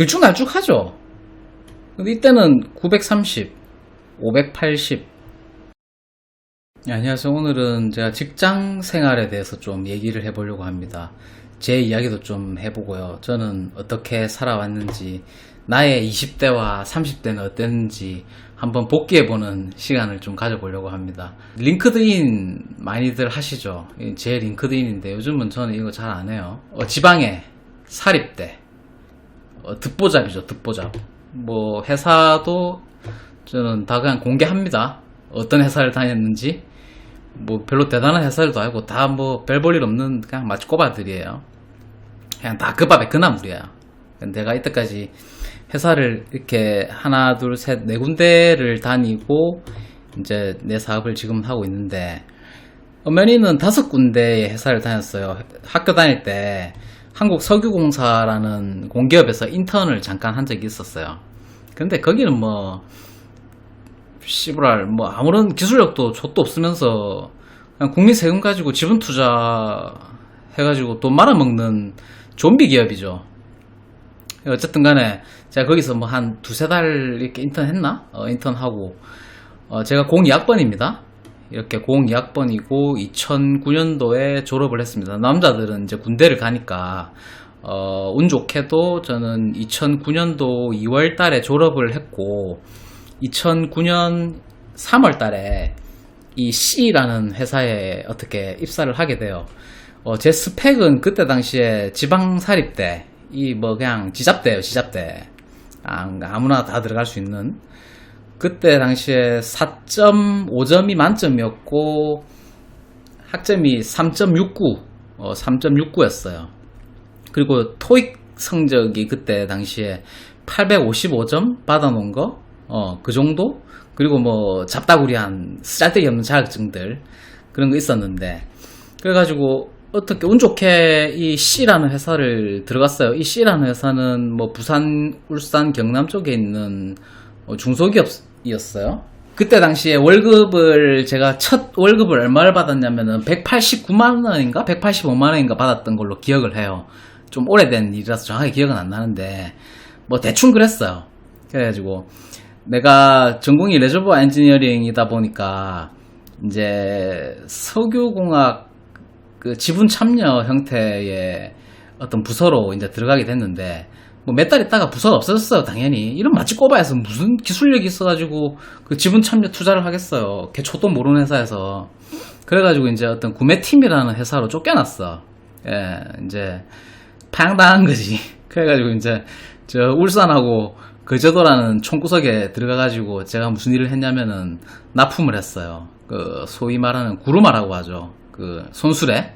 들쭉날쭉하죠. 근데 이때는 930, 580. 네, 안녕하세요. 오늘은 제가 직장 생활에 대해서 좀 얘기를 해보려고 합니다. 제 이야기도 좀 해보고요. 저는 어떻게 살아왔는지, 나의 20대와 30대는 어땠는지 한번 복귀해보는 시간을 좀 가져보려고 합니다. 링크드인 많이들 하시죠? 제 링크드인인데 요즘은 저는 이거 잘 안 해요. 어, 지방에 사립대, 어, 듣보잡이죠, 듣보잡. 뭐, 회사도 저는 다 그냥 공개합니다. 어떤 회사를 다녔는지. 뭐, 별로 대단한 회사들도 아니고, 다 뭐, 별 볼 일 없는 그냥 마치 꼬바들이에요. 그냥 다 그 밥에 그 나물이야. 내가 이때까지 회사를 이렇게 하나, 둘, 셋, 네 군데를 다니고, 이제 내 사업을 지금 하고 있는데, 어머니는 다섯 군데의 회사를 다녔어요. 학교 다닐 때 한국 석유공사라는 공기업에서 인턴을 잠깐 한 적이 있었어요. 근데 거기는 뭐 씨부랄 뭐 아무런 기술력도 좆도 없으면서 그냥 국민 세금 가지고 지분 투자 해가지고 돈 말아먹는 좀비 기업이죠. 어쨌든 간에 제가 거기서 뭐 한 두세 달 이렇게 인턴 했나? 어, 인턴하고 어, 제가 02학번입니다. 이렇게 02학번이고 2009년도에 졸업을 했습니다. 남자들은 이제 군대를 가니까 어, 운 좋게도 저는 2009년도 2월 달에 졸업을 했고 2009년 3월 달에 이 C라는 회사에 어떻게 입사를 하게 돼요. 어, 제 스펙은 그때 당시에 지방사립대, 이 뭐 그냥 지잡대예요, 지잡대. 아, 아무나 다 들어갈 수 있는. 그때 당시에 4.5점이 만점이었고 학점이 3.69, 어, 3.69였어요. 그리고 토익 성적이 그때 당시에 855점 받아놓은 거, 어, 그 정도? 그리고 뭐 잡다구리한 쓰잘데기 없는 자격증들 그런 거 있었는데 그래가지고 어떻게 운 좋게 이 C라는 회사를 들어갔어요. 이 C라는 회사는 뭐 부산, 울산, 경남 쪽에 있는 어, 중소기업 이었어요. 그때 당시에 월급을 제가 첫 월급을 얼마를 받았냐면은 189만 원인가 185만 원인가 받았던 걸로 기억을 해요. 좀 오래된 일이라서 정확히 기억은 안 나는데 뭐 대충 그랬어요. 그래가지고 내가 전공이 레저버 엔지니어링이다 보니까 이제 석유공학 그 지분 참여 형태의 어떤 부서로 이제 들어가게 됐는데 뭐 몇 달 있다가 부서가 없어졌어요 당연히. 이런 마치 꼬바에서 무슨 기술력이 있어가지고 그 지분 참여 투자를 하겠어요. 걔 초도 모르는 회사에서. 그래가지고 이제 어떤 구매팀이라는 회사로 쫓겨났어. 예 이제 팡당한 거지. 그래가지고 이제 저 울산하고 거제도라는 총구석에 들어가가지고 제가 무슨 일을 했냐면은 납품을 했어요. 그 소위 말하는 구루마라고 하죠. 그 손수레?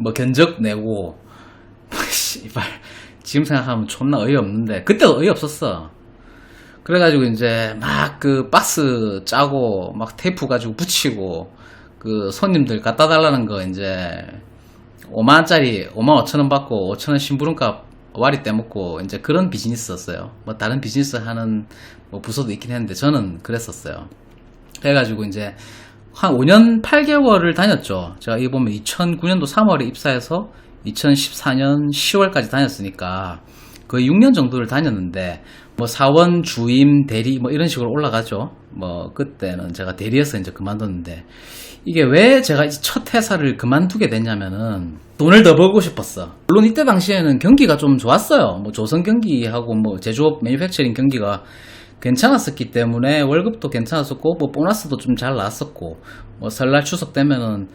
뭐 견적 내고. 씨발 지금 생각하면 존나 어이없는데 그때도 어이없었어. 그래가지고 이제 막 그 박스 짜고 막 테이프 가지고 붙이고 그 손님들 갖다 달라는 거 이제 5만원짜리 5만 5천원 받고 5천원 심부름값 와리 떼먹고 이제 그런 비즈니스였어요. 뭐 다른 비즈니스 하는 뭐 부서도 있긴 했는데 저는 그랬었어요. 그래가지고 이제 한 5년 8개월을 다녔죠. 제가 이거 보면 2009년도 3월에 입사해서 2014년 10월까지 다녔으니까 거의 6년 정도를 다녔는데 뭐 사원, 주임, 대리 뭐 이런 식으로 올라가죠. 뭐 그때는 제가 대리해서 이제 그만뒀는데 이게 왜 제가 첫 회사를 그만두게 됐냐면은 돈을 더 벌고 싶었어. 물론 이때 당시에는 경기가 좀 좋았어요. 뭐 조선 경기하고 뭐 제조업 매니팩처링 경기가 괜찮았었기 때문에 월급도 괜찮았었고 뭐 보너스도 좀 잘 나왔었고 뭐 설날 추석 되면은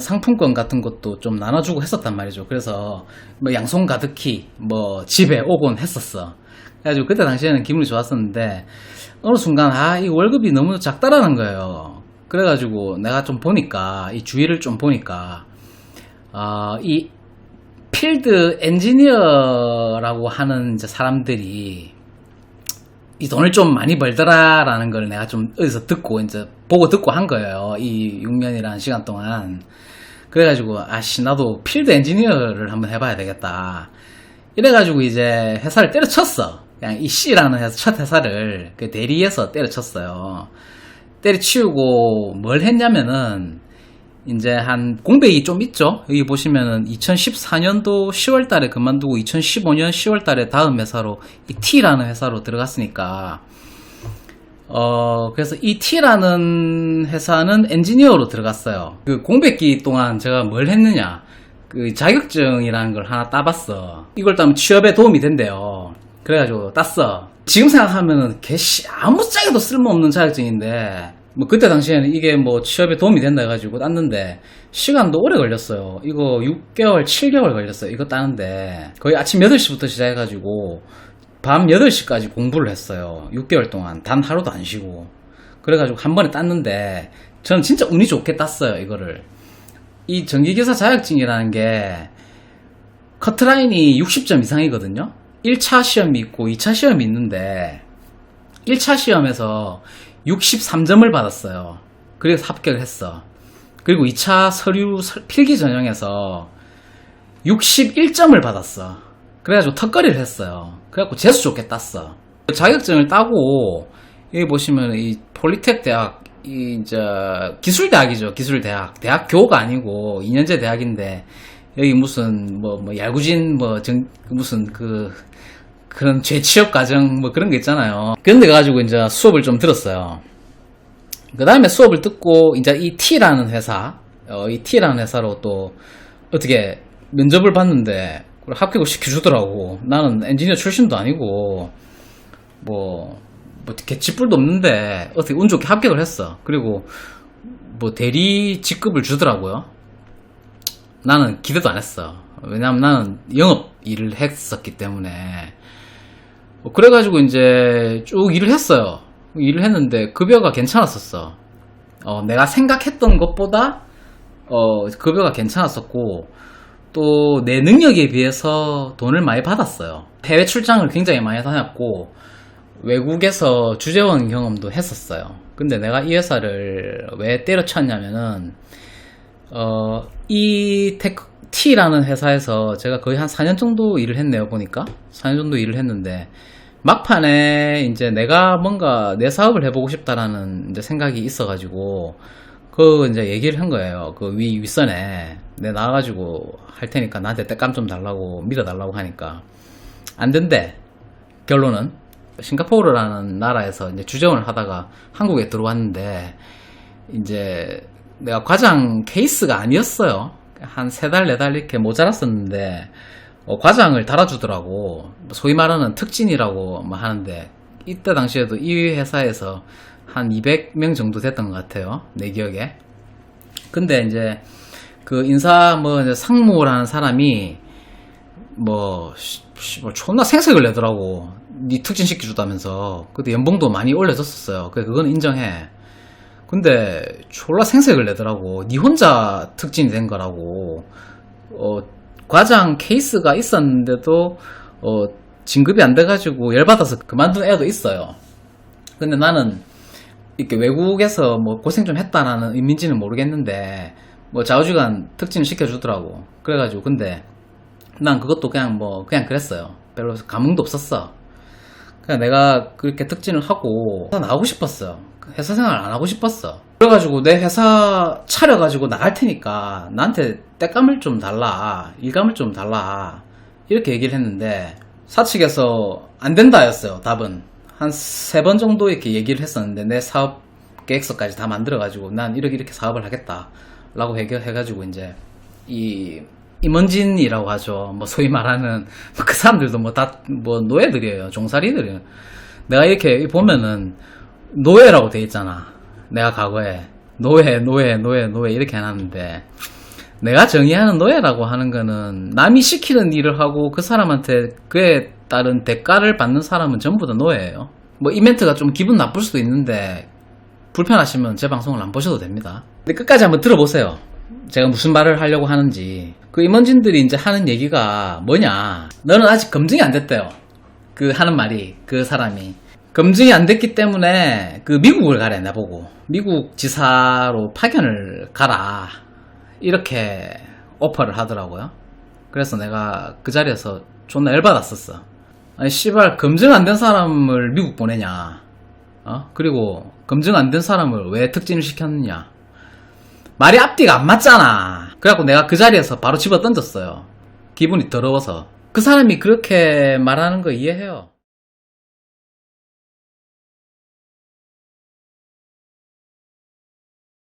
상품권 같은 것도 좀 나눠주고 했었단 말이죠. 그래서 뭐 양손 가득히 뭐 집에 오곤 했었어. 그래가지고 그때 당시에는 기분이 좋았었는데 어느 순간 아 이 월급이 너무 작다라는 거예요. 그래가지고 내가 좀 보니까 이 주위를 좀 보니까 어 이 필드 엔지니어라고 하는 이제 사람들이 이 돈을 좀 많이 벌더라라는 걸 내가 좀 어디서 듣고 이제 보고 듣고 한 거예요. 이 6년이라는 시간 동안. 그래가지고 아씨 나도 필드 엔지니어를 한번 해봐야 되겠다. 이래가지고 이제 회사를 때려쳤어. 그냥 이 C라는 회사 첫 회사를 그 대리에서 때려쳤어요. 때려치우고 뭘 했냐면은 이제 한 공백이 좀 있죠. 여기 보시면은 2014년도 10월 달에 그만두고 2015년 10월 달에 다음 회사로 이 T라는 회사로 들어갔으니까 어 그래서 이 T라는 회사는 엔지니어로 들어갔어요. 그 공백기 동안 제가 뭘 했느냐? 그 자격증이라는 걸 하나 따봤어. 이걸 따면 취업에 도움이 된대요. 그래가지고 땄어. 지금 생각하면은 개씨 아무 짝에도 쓸모없는 자격증인데 뭐 그때 당시에는 이게 뭐 취업에 도움이 된다 해가지고 땄는데 시간도 오래 걸렸어요. 이거 6개월, 7개월 걸렸어요. 이거 따는데 거의 아침 8시부터 시작해가지고 밤 8시까지 공부를 했어요. 6개월 동안 단 하루도 안 쉬고 그래가지고 한 번에 땄는데 저는 진짜 운이 좋게 땄어요. 이거를 이 전기기사 자격증이라는 게 커트라인이 60점 이상이거든요. 1차 시험이 있고 2차 시험이 있는데 1차 시험에서 63점을 받았어요. 그래서 합격을 했어. 그리고 2차 서류 설- 필기 전형에서 61점을 받았어. 그래가지고 턱걸이를 했어요. 그래갖고 재수 좋게 땄어. 자격증을 따고 여기 보시면 이 폴리텍 대학 이 이제 기술대학이죠. 기술대학. 대학교가 아니고 2년제 대학인데 여기 무슨 뭐, 뭐 야구진 뭐 정, 무슨 그 그런 재취업 과정 뭐 그런 게 있잖아요. 그런데 가지고 이제 수업을 좀 들었어요. 그 다음에 수업을 듣고 이제 이 T라는 회사, 어, 이 T라는 회사로 또 어떻게 면접을 봤는데 합격을 시켜주더라고. 나는 엔지니어 출신도 아니고 뭐, 뭐 개치뿔도 없는데 어떻게 운 좋게 합격을 했어. 그리고 뭐 대리 직급을 주더라고요. 나는 기대도 안 했어. 왜냐면 나는 영업 일을 했었기 때문에. 뭐 그래가지고 이제 쭉 일을 했어요. 일을 했는데 급여가 괜찮았었어. 어, 내가 생각했던 것보다 어, 급여가 괜찮았었고 또 내 능력에 비해서 돈을 많이 받았어요. 해외 출장을 굉장히 많이 다녔고 외국에서 주재원 경험도 했었어요. 근데 내가 이 회사를 왜 때려쳤냐면은 어, 이 테크, T라는 회사에서 제가 거의 한 4년 정도 일을 했네요, 보니까. 4년 정도 일을 했는데, 막판에 이제 내가 뭔가 내 사업을 해보고 싶다라는 이제 생각이 있어가지고, 그 이제 얘기를 한 거예요. 그 위, 윗선에. 내 나와가지고 할 테니까 나한테 때감 좀 달라고, 밀어달라고 하니까. 안 된대. 결론은. 싱가포르라는 나라에서 이제 주재원을 하다가 한국에 들어왔는데, 이제 내가 과장 케이스가 아니었어요. 한 세 달, 네 달 이렇게 모자랐었는데, 어, 과장을 달아주더라고. 소위 말하는 특진이라고 뭐 하는데, 이때 당시에도 이 회사에서 한 200명 정도 됐던 것 같아요. 내 기억에. 근데 이제 그 인사 뭐 상무라는 사람이 뭐, 뭐 존나 생색을 내더라고. 니 특진 시켜주다면서. 그때 연봉도 많이 올려줬었어요. 그래, 그건 인정해. 근데 졸라 생색을 내더라고. 니 혼자 특진이 된 거라고. 어, 과장 케이스가 있었는데도 어, 진급이 안 돼가지고 열받아서 그만둔 애도 있어요. 근데 나는 이렇게 외국에서 뭐 고생 좀 했다라는 의미인지는 모르겠는데 뭐 좌우지간 특진을 시켜주더라고. 그래가지고 근데 난 그것도 그냥 뭐 그냥 그랬어요. 별로 감흥도 없었어. 그냥 내가 그렇게 특진을 하고 회사 나가고 싶었어요. 회사 생활 안 하고 싶었어. 그래가지고 내 회사 차려가지고 나갈 테니까 나한테 때감을 좀 달라. 일감을 좀 달라. 이렇게 얘기를 했는데 사측에서 안 된다였어요. 답은. 한 세 번 정도 이렇게 얘기를 했었는데 내 사업 계획서까지 다 만들어가지고 난 이렇게 이렇게 사업을 하겠다. 라고 해가지고 이제 이 임원진이라고 하죠. 뭐 소위 말하는 뭐그 사람들도 뭐다뭐 노예들이에요. 종살이들이에요. 내가 이렇게 보면은 노예라고 돼 있잖아. 내가 과거에 노예, 노예, 노예, 노예 이렇게 해놨는데 내가 정의하는 노예라고 하는 거는 남이 시키는 일을 하고 그 사람한테 그에 따른 대가를 받는 사람은 전부 다 노예예요. 뭐 이벤트가 좀 기분 나쁠 수도 있는데 불편하시면 제 방송을 안 보셔도 됩니다. 근데 끝까지 한번 들어보세요. 제가 무슨 말을 하려고 하는지. 그 임원진들이 이제 하는 얘기가 뭐냐. 너는 아직 검증이 안 됐대요. 그 하는 말이, 그 사람이. 검증이 안 됐기 때문에 그 미국을 가래, 나보고. 미국 지사로 파견을 가라. 이렇게 오퍼를 하더라고요. 그래서 내가 그 자리에서 존나 열받았었어. 아니, 씨발, 검증 안 된 사람을 미국 보내냐. 어? 그리고 검증 안 된 사람을 왜 특진을 시켰느냐. 말이 앞뒤가 안 맞잖아. 그래갖고 내가 그 자리에서 바로 집어 던졌어요. 기분이 더러워서. 그 사람이 그렇게 말하는 거 이해해요.